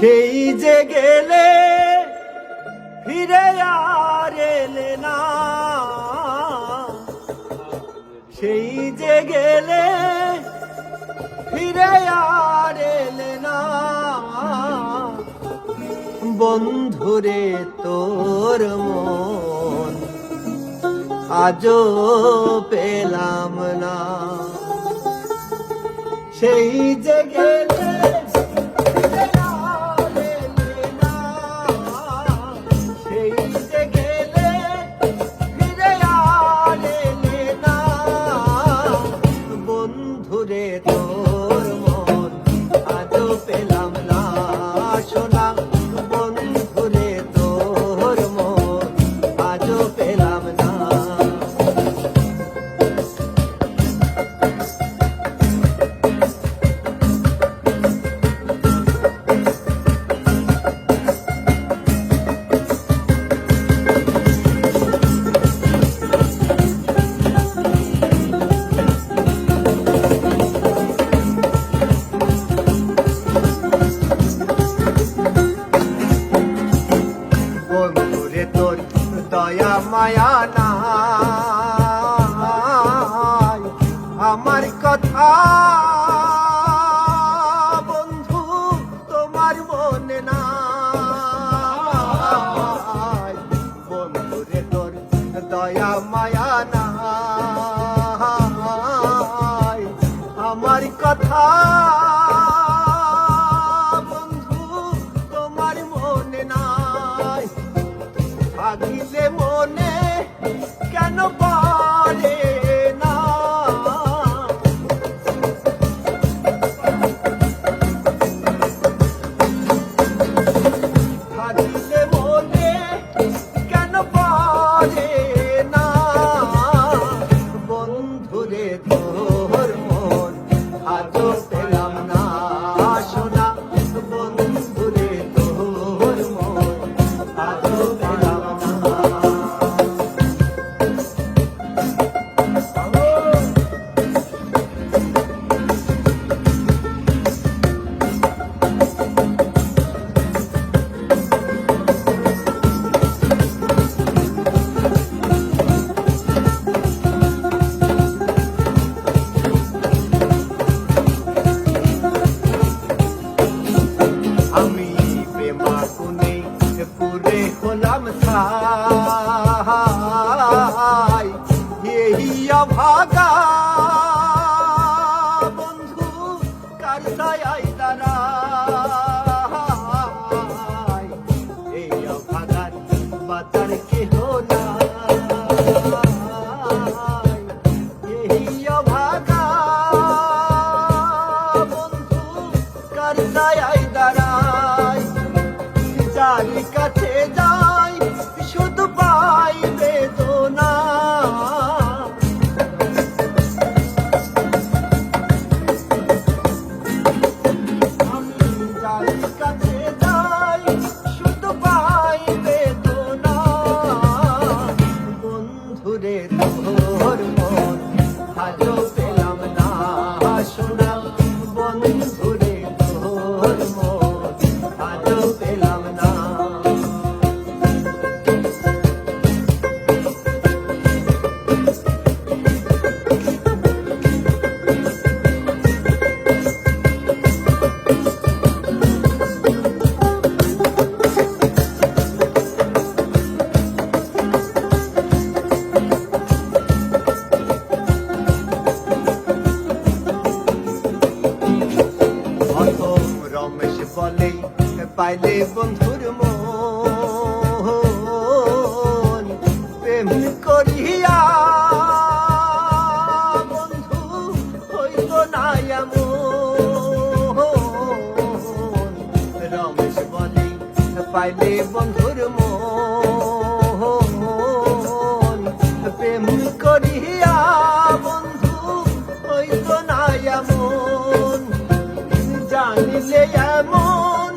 সেই যে গেলে ফিরে আর এলে না। সেই যে গেলে ফিরে আর এলে না। বন্ধুরে তোর মন আজও পেলাম না। সেই যে গেলে emotional. দয়া মায়া না। রাধে দাঁড়াই দাঁড়াই। জানি কার হায়রে বন্ধুর মন প্রেম করিয়া, বন্ধু হইল না এমন। রমেশ বলে, পাইলে বন্ধুর মন প্রেম করিয়া, বন্ধু হইল না এমন। জানিলে এমন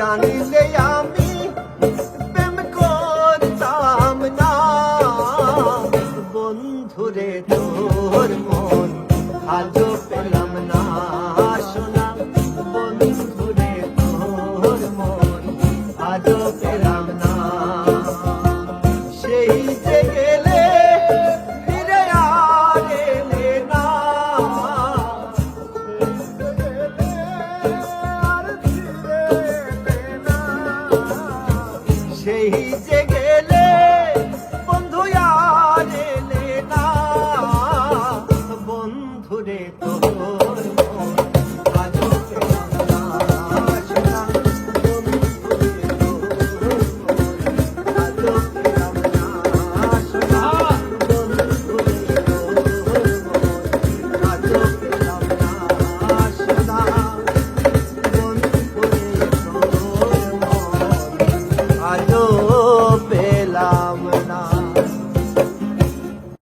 জানি যে আমি না। বন্ধুরে তোর মন আজও পেলাম না। chega.